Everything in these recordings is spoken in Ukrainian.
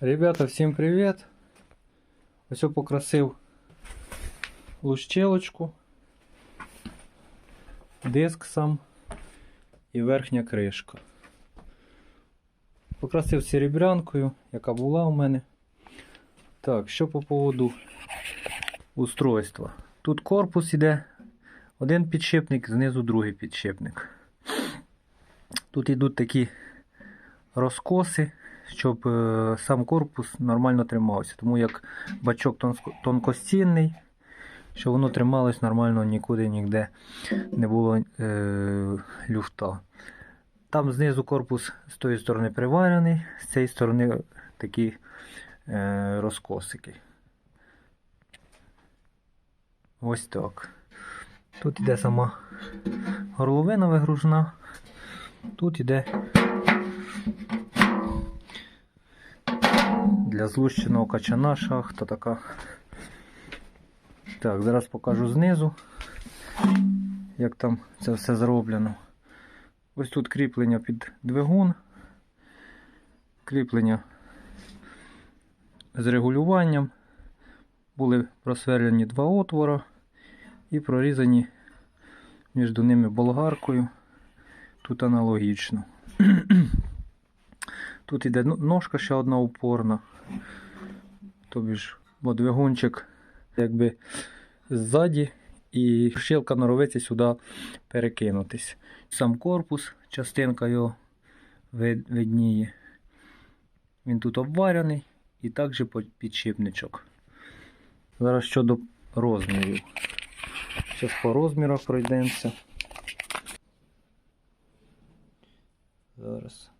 Ребята, всім привіт! Ось я покрасив лущелочку, диск сам і верхня кришка. Покрасив серебрянкою, яка була у мене. Так, що по поводу устройства. Тут корпус іде, один підшипник, знизу другий підшипник. Тут йдуть такі розкоси, щоб е, сам корпус нормально тримався. Тому як бачок тонкостінний, щоб воно трималось нормально, нікуди ніде не було е, люфта. Там знизу корпус з тої сторони приварений, з цієї сторони такі е, розкосики. Ось так. Тут іде сама горловина вигружна. Тут іде для злущеного качана шахта така. Так, зараз покажу знизу, як там це все зроблено. Ось тут кріплення під двигун, кріплення з регулюванням. Були просверлені два отвора і прорізані між ними болгаркою. Тут аналогічно. Тут іде ну- ножка ще одна упорна. Тобі ж, двигунчик якби ззаді і щелка норовиться сюди перекинутись. Сам корпус, частинка його видніє. Він тут обварений і також підшипничок. Зараз щодо розмірів. Зараз по розмірах пройдемося. Зараз.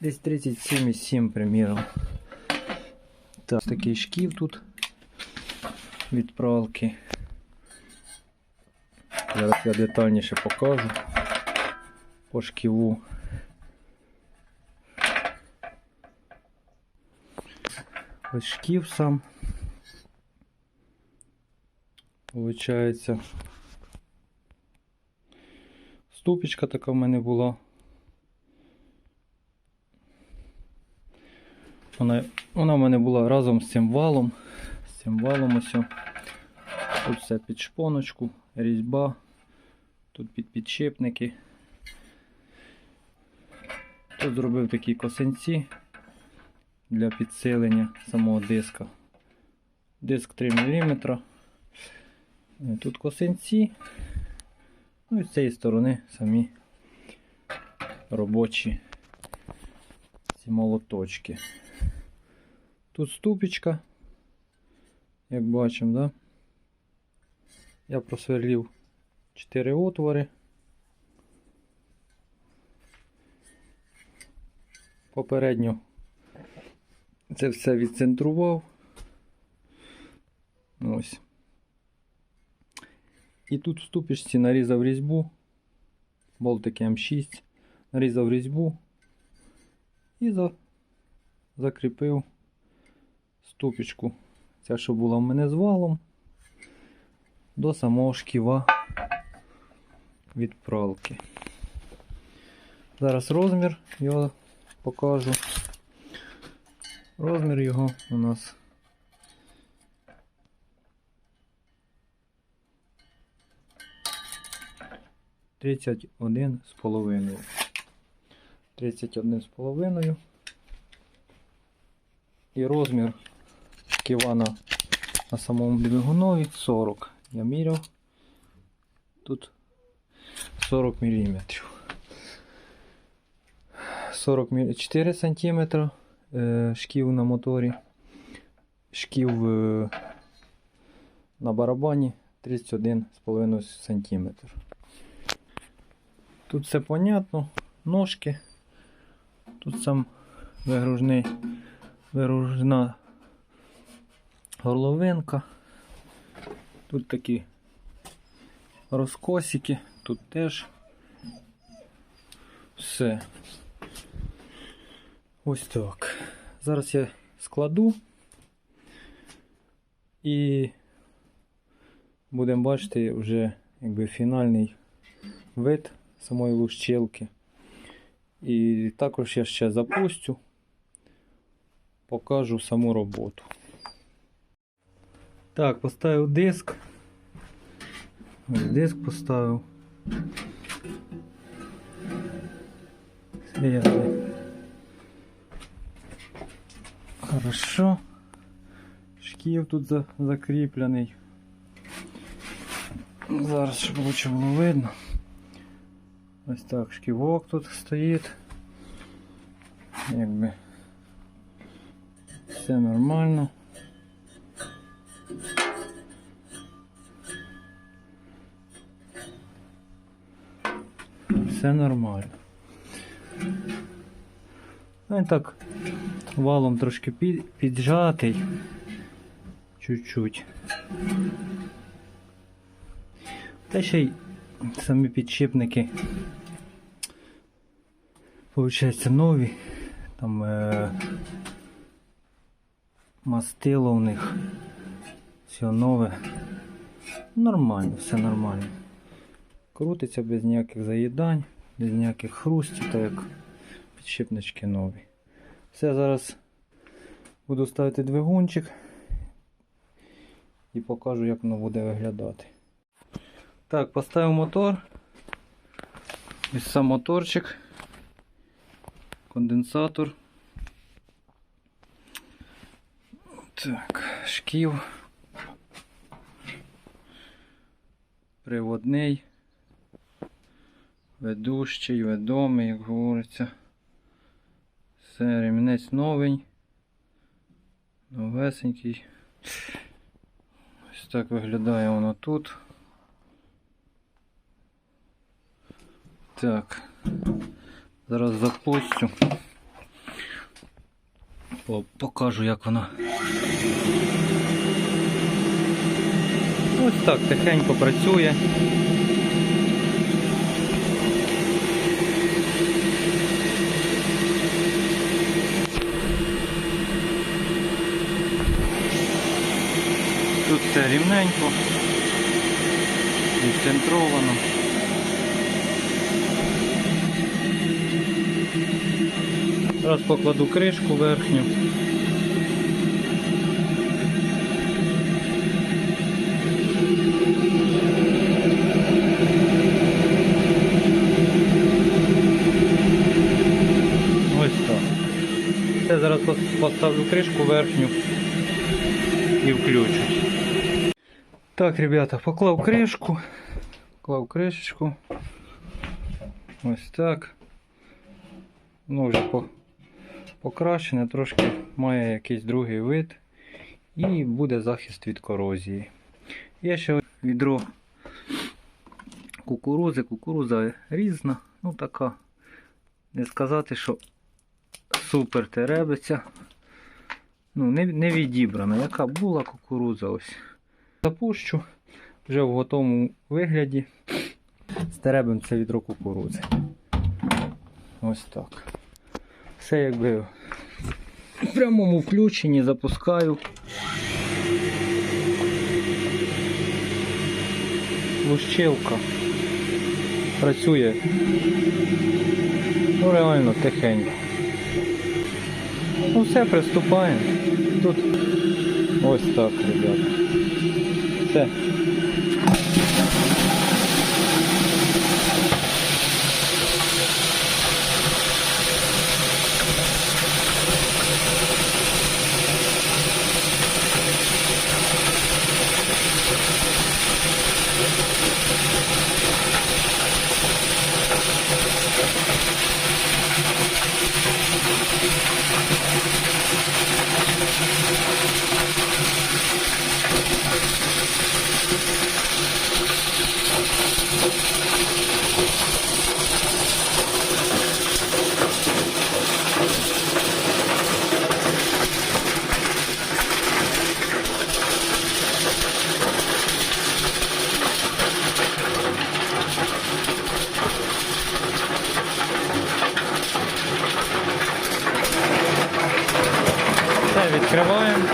Десь 37,7 приміром. Так, такий шків тут від пралки. Зараз я детальніше покажу по шківу. Ось шків сам. Получається. Ступічка така в мене була. Вона, вона в мене була разом з цим валом. З цим валом ось. Тут все під шпоночку, різьба, тут під підшипники. Тут зробив такі косинці для підсилення самого диска. Диск 3 мм. Тут косинці. Ну і з цієї сторони самі робочі ці молоточки. Тут ступічка, як бачимо, да? я просверлив 4 отвори. Попередньо це все відцентрував. Ось. І тут в ступічці нарізав різьбу, болтики М6, нарізав різьбу і за... закріпив ступічку. Ця, що була в мене з валом, до самого шківа від пралки. Зараз розмір його покажу. Розмір його у нас тридцять один з половиною. Тридцять один з половиною. І розмір шківа на, самому двигунові 40. Я міряв. Тут 40 мм. 44 см шків на моторі. Шків е, на барабані 31,5 см. Тут все понятно. Ножки. Тут сам вигружний, вигружна горловинка. Тут такі розкосики, тут теж все. Ось так. Зараз я складу і будемо бачити вже якби фінальний вид самої лущилки. І також я ще запустю. покажу саму роботу. Так, поставив диск. Ось Диск поставив. Серйозний. Хорошо. Шків тут за, закріплений. Зараз щоб лучше було видно. Ось так, шківок тут стоїть. Якби все нормально. Все нормально. Ну, Він так валом трошки під, піджатий. Чуть-чуть. Та ще й самі підшипники. Получаються нові. Там е, мастило в них. Все нове. Нормально, все нормально. Крутиться без ніяких заїдань, без ніяких хрустів, так як підшипнички нові. Все, зараз буду ставити двигунчик і покажу, як воно буде виглядати. Так, поставив мотор. Ось сам моторчик, конденсатор. Так, шків. Приводний. Ведущий, ведомий, як говориться. Все, ремінець новий. Новесенький. Ось так виглядає воно тут. Так. Зараз запустю. По- Покажу, як воно. Ось так, тихенько працює. Тут все рівненько, відцентровано. Зараз покладу кришку верхню. Ось так. Це зараз поставлю кришку верхню і включу. Так, ребята, поклав кришку. Поклав кришечку. Ось так. Ну, вже по, покращене, трошки має якийсь другий вид. І буде захист від корозії. Є ще відро кукурузи. Кукуруза різна, ну така. Не сказати, що супер теребиться. Ну, не, не відібрана. Яка була кукуруза ось. Запущу вже в готовому вигляді. Стеребимо це відро кукурузи. Ось так. Все якби в прямому включенні запускаю. Лущилка працює. Ну реально тихенько. Ну все, приступаємо. Тут ось так, ребята. Все. Все, відкриваємо.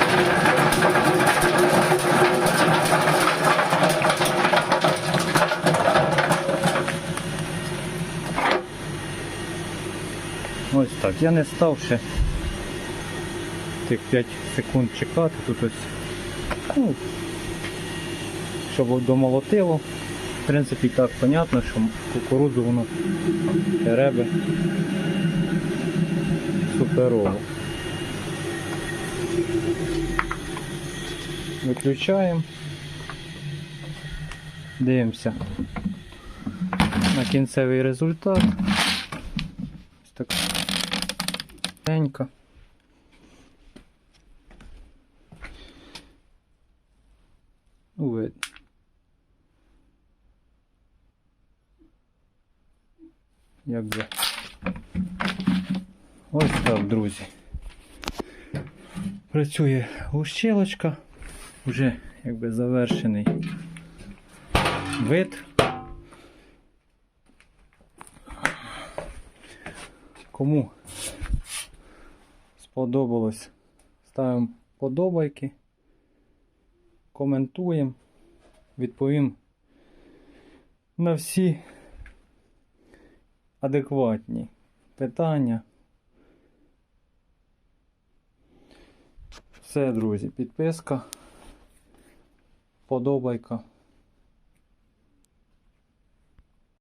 Ось так. Я не став ще цих 5 секунд чекати. Тут ось, ну, щоб домолотило. В принципі, так понятно, що кукурудзу воно теребе суперово. Виключаємо. Дивимося на кінцевий результат. Ось так. Тенько. Ну, видно. Як би. Ось так, друзі. Працює гущелочка. Вже якби завершений вид. Кому сподобалось, ставимо подобайки, коментуємо, відповім на всі адекватні питання. Все, друзі, підписка, подобайка.